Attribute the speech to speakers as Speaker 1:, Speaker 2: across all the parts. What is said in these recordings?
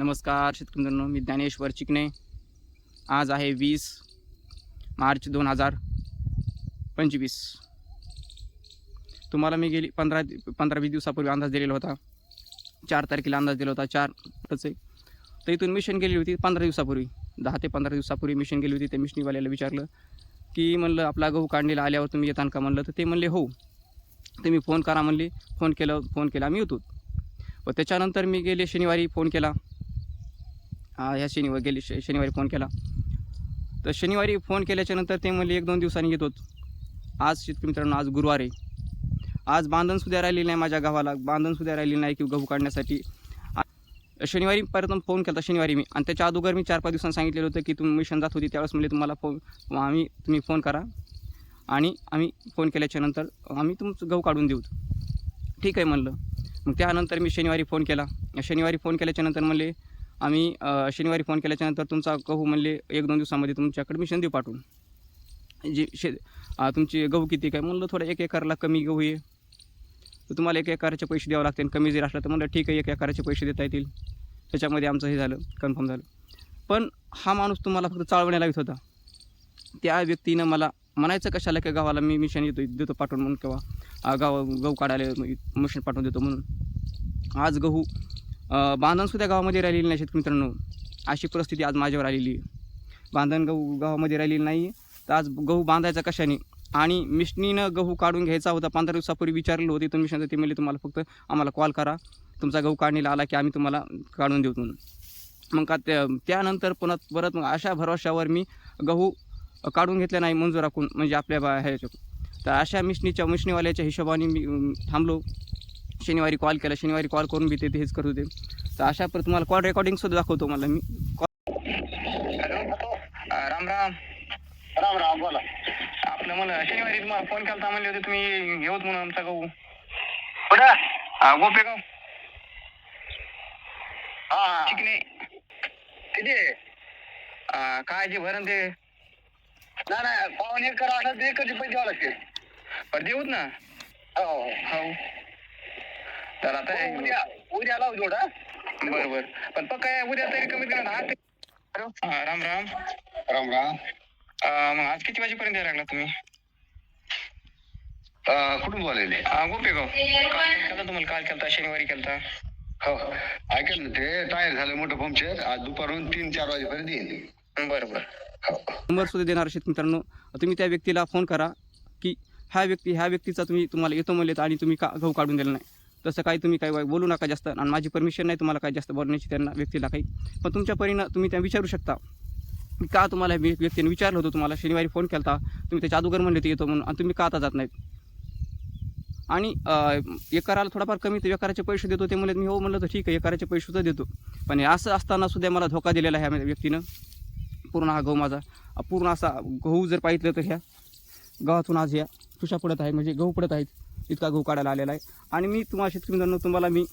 Speaker 1: नमस्कार शेतकरी मित्रांनो मी ज्ञानेश्वर चिकणे आज आहे वीस मार्च दोन हजार पंचवीस. तुम्हाला मी गेली पंधरा पंधरा वीस दिवसापूर्वी अंदाज दिलेला होता. चार तारखेला अंदाज दिला होता चार तर इथून मिशन गेली होती पंधरा दिवसापूर्वी. दहा ते पंधरा दिवसापूर्वी मिशन गेली होती त्या मिशनीवाल्याला विचारलं की म्हणलं आपला गहू काढणीला आल्यावर तुम्ही येतान का? म्हणलं तर ते म्हणले हो. तुम्ही फोन करा म्हणले फोन केलं फोन केला मी होतो व त्याच्यानंतर मी गेले शनिवारी फोन केला. ह्या शनिवारी गेले श शनिवारी फोन केला. तर शनिवारी फोन केल्याच्यानंतर ते म्हणले एक दोन दिवसांनी येतो. आज शेतकरी मित्रांनो आज गुरुवार आहे. आज बांधणसुद्धा राहिलेली नाही माझ्या गावाला. बांधणसुद्धा राहिलेली नाही की गहू काढण्यासाठी. शनिवारी परत फोन केला शनिवारी मी. आणि त्याच्या अगोदर मी चार पाच दिवसांनी सांगितलेलं होतं की तुम्ही मिशन जात होती त्यावेळेस म्हणले तुम्हाला फोन आम्ही तुम्ही फोन करा. आणि आम्ही फोन केल्याच्यानंतर आम्ही तुमचं गहू काढून देऊ. ठीक आहे म्हणलं. मग त्यानंतर मी शनिवारी फोन केला. शनिवारी फोन केल्याच्यानंतर म्हणले आम्ही शनिवारी फोन केल्याच्यानंतर तुमचा गहू म्हणले एक दोन दिवसामध्ये तुमच्याकडे मिशन देऊ पाठवून. जे शे तुमची गहू किती काय म्हणलं थोडं एक एकरला कमी गहू आहे. तर तुम्हाला एक एकराचे पैसे द्यावं लागतील कमी जरी असलं तर म्हणलं ठीक आहे एक एकराचे पैसे देता येतील. त्याच्यामध्ये आमचं हे झालं कन्फर्म झालं. पण हा माणूस तुम्हाला फक्त चालवण्याला येत होता. त्या व्यक्तीनं मला म्हणायचं कशाला की गावाला मी मिशन येतो देतो पाठवून म्हणून किंवा गाव गहू काढायला मिशन पाठवून देतो म्हणून. आज गहू बांधणसुद्धा गावामध्ये राहिलेली नाही शेतकरी मित्रांनो. अशी परिस्थिती आज माझ्यावर आलेली आहे. बांधण गहू गावामध्ये राहिलेली नाही. तर आज गहू बांधायचा कशाने? आणि मिशनीनं गहू काढून घ्यायचा होता. पंधरा दिवसापूर्वी विचारलं होते. तुम्ही मिशनचं ते म्हणले तुम्हाला फक्त आम्हाला कॉल करा. तुमचा गहू काढणीला आला की आम्ही तुम्हाला काढून देऊ म्हणून. मग का त्या त्यानंतर पुन्हा परत मग अशा भरवशावर मी गहू काढून घेतला नाही मंजुराकून म्हणजे आपल्या बा ह्याच्या तर अशा मिशनीच्या मिशनीवाल्याच्या हिशोबाने मी थांबलो. शनिवारी कॉल केला शनिवारी कॉल करून बी ते हेच करत होते. तर अशा पर तुम्हाला कॉल रेकॉर्डिंगसुद्धा दाखवतो मला मी. राम राम.
Speaker 2: राम राम बोला.
Speaker 1: आपलं मला शनिवारी तुम्हाला फोन केला म्हणले होते तुम्ही घेऊत म्हणून आमचा गहू.
Speaker 2: कुठं?
Speaker 1: गोपेगाव
Speaker 2: हा हा.
Speaker 1: चिकणे
Speaker 2: किती? आहे?
Speaker 1: काय जे भरण ते?
Speaker 2: नाही नाही पावन एक करा असं ते कधी पैसे द्यावं लागते.
Speaker 1: पर देऊत ना.
Speaker 2: हो. हो.
Speaker 1: हो तर आता
Speaker 2: हो, उद्या उद्या लावू जोडा.
Speaker 1: बरं बरं पण पक्का आहे, उद्या तरी कमीत कमी दहा ते हा, राम राम.
Speaker 2: राम राम.
Speaker 1: अं, मग आज किती वाजेपर्यंत यायला लागला तुम्ही?
Speaker 2: कुठून बोलायले?
Speaker 1: अं, गोपेगाव. काल केलता तुम्हाला काल केलता शनिवारी केलता.
Speaker 2: हो ऐकल ना ते? टायर झालं मोठं पंक्चर. आज दुपारून तीन चार वाजेपर्यंत येईल.
Speaker 1: बरं बरं
Speaker 2: हो.
Speaker 1: नंबर सुद्धा देणार शेत मित्रांनो. तुम्ही त्या व्यक्तीला फोन करा की ह्या व्यक्ती ह्या व्यक्तीचा तुम्ही तुम्हाला येतो म्हणलेत आणि तुम्ही का गहू काढून दिला नाही. तसं काही तुम्ही काही बोलू नका जास्त. आणि माझी परमिशन नाही तुम्हाला काही जास्त बोलण्याची त्यांना व्यक्तीला काही. पण तुमच्या परीनं तुम्ही त्या विचारू शकता. मी का तुम्हाला मी व्यक्तीने विचारलं होतं? तुम्हाला शनिवारी फोन केला तुम्ही त्याच्या जादूगर म्हणले होते येतो म्हणून. आणि तुम्ही का आता जात नाहीत? आणि एकाराला एकराला थोडाफार कमी तर एकराचे पैसे देतो. ते म्हणले मी हो म्हणलं तर ठीक आहे एकराचे पैसेसुद्धा देतो. पण असं असताना सुद्धा मला धोका दिलेला आहे ह्या व्यक्तीनं. पूर्ण हा गहू माझा. पूर्ण असा गहू जर पाहितलं तर ह्या गव्हातून आज ह्या तुषा पडत आहे. म्हणजे गहू पडत आहेत. इतका गहू काढायला आलेला आहे. आणि मी तुम्हाला शेतकरी मित्रांनो तुम्हाला मी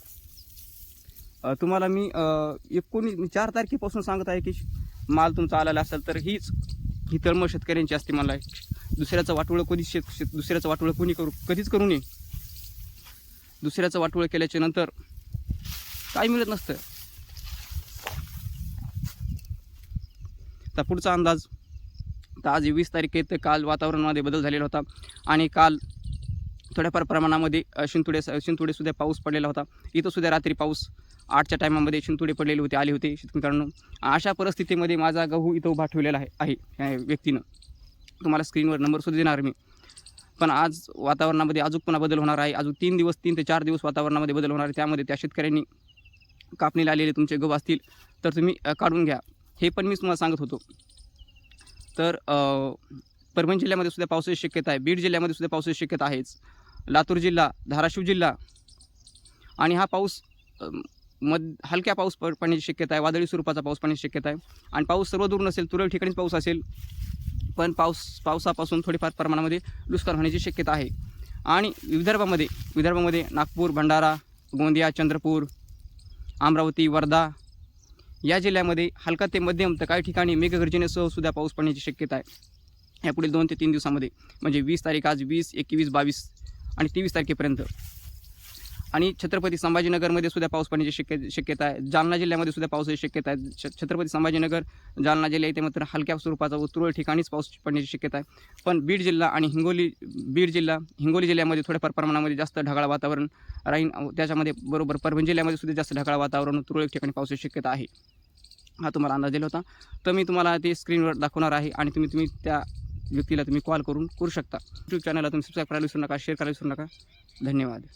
Speaker 1: तुम्हाला मी एकोणीस एकोणी चार तारखेपासून सांगत आहे की माल तुमचा आलेला असेल तर हीच ही तळमळ शेतकऱ्यांची असते मला. दुसऱ्याचं वाटोळं कधी शेत शेत दुसऱ्याचं वाटोळं कोणी करू कधीच करू नये. दुसऱ्याचं वाटोळं केल्याच्यानंतर काय मिळत नसतं. तर पुढचा अंदाज तर आज वीस तारीख आहे तर काल वातावरणामध्ये बदल झालेला होता. आणि काल थोड्याफार प्रमाणामध्ये शिंतुडे शिंतोडे सुद्धा पाऊस पडलेला होता. इथं सुद्धा रात्री पाऊस आठच्या टायमामध्ये शिंतुडे पडलेले होते आले होते शेतकरी मित्रांनो अशा परिस्थितीमध्ये माझा गहू इथं उभा ठेवलेला आहे आहे ह्या व्यक्तीनं. तुम्हाला स्क्रीनवर नंबरसुद्धा देणार मी. पण आज वातावरणामध्ये अजून पुन्हा बदल होणार आहे. अजून तीन दिवस तीन ते चार दिवस वातावरणामध्ये बदल होणार आहे. त्यामध्ये त्या शेतकऱ्यांनी कापणीला आलेले तुमचे गहू असतील तर तुम्ही काढून घ्या. हे पण मी तुम्हाला सांगत होतो. तर परभणी जिल्ह्यामध्ये सुद्धा पावसाची शक्यता आहे. बीड जिल्ह्यामध्ये सुद्धा पावसाची शक्यता आहेच. लातूर जिल्हा धाराशिव जिल्हा. आणि हा पाऊस मध हलक्या पाऊस प पडण्याची शक्यता आहे. वादळी स्वरूपाचा पाऊस पडण्याची शक्यता आहे. आणि पाऊस सर्व दूर नसेल तुरळक ठिकाणीच पाऊस असेल पण पाऊस पावसापासून थोडीफार प्रमाणामध्ये नुकसान होण्याची शक्यता आहे. आणि विदर्भामध्ये विदर्भामध्ये नागपूर भंडारा गोंदिया चंद्रपूर अमरावती वर्धा या जिल्ह्यामध्ये हलका ते मध्यम तर काही ठिकाणी मेघगर्जनेसह सुद्धा पाऊस पडण्याची शक्यता आहे. यापुढील दोन ते तीन दिवसामध्ये म्हणजे वीस तारीख आज वीस एकवीस बावीस आणि तेवीस तारखेपर्यंत. आणि छत्रपती संभाजीनगरमध्ये सुद्धा पाऊस पडण्याची शक्य शक्यता आहे. जालना जिल्ह्यामध्ये सुद्धा पावसाची शक्यता आहे. छ छत्रपती संभाजीनगर जालना जिल्हा इथे मात्र हलक्या स्वरूपाचा व ठिकाणीच पाऊस पडण्याची शक्यता आहे. पण बीड जिल्हा आणि हिंगोली बीड जिल्हा हिंगोली जिल्ह्यामध्ये थोड्याफार प्रमाणामध्ये जास्त ढगाळ वातावरण राहीन. त्याच्यामध्ये बरोबर परभणी जिल्ह्यामध्ये सुद्धा जास्त ढगाळ वातावरण तुरळक ठिकाणी पावसाची शक्यता आहे. हा तुम्हाला अंदाज दिला होता. तर मी तुम्हाला ते स्क्रीनवर दाखवणार आहे आणि तुम्ही तुम्ही त्या व्यक्तीला तुम्ही कॉल करून करू शकता. यूट्यूब चॅनलला तुम्ही सबस्क्राईब करायला विसरू नका शेअर करायला विसरू नका. धन्यवाद.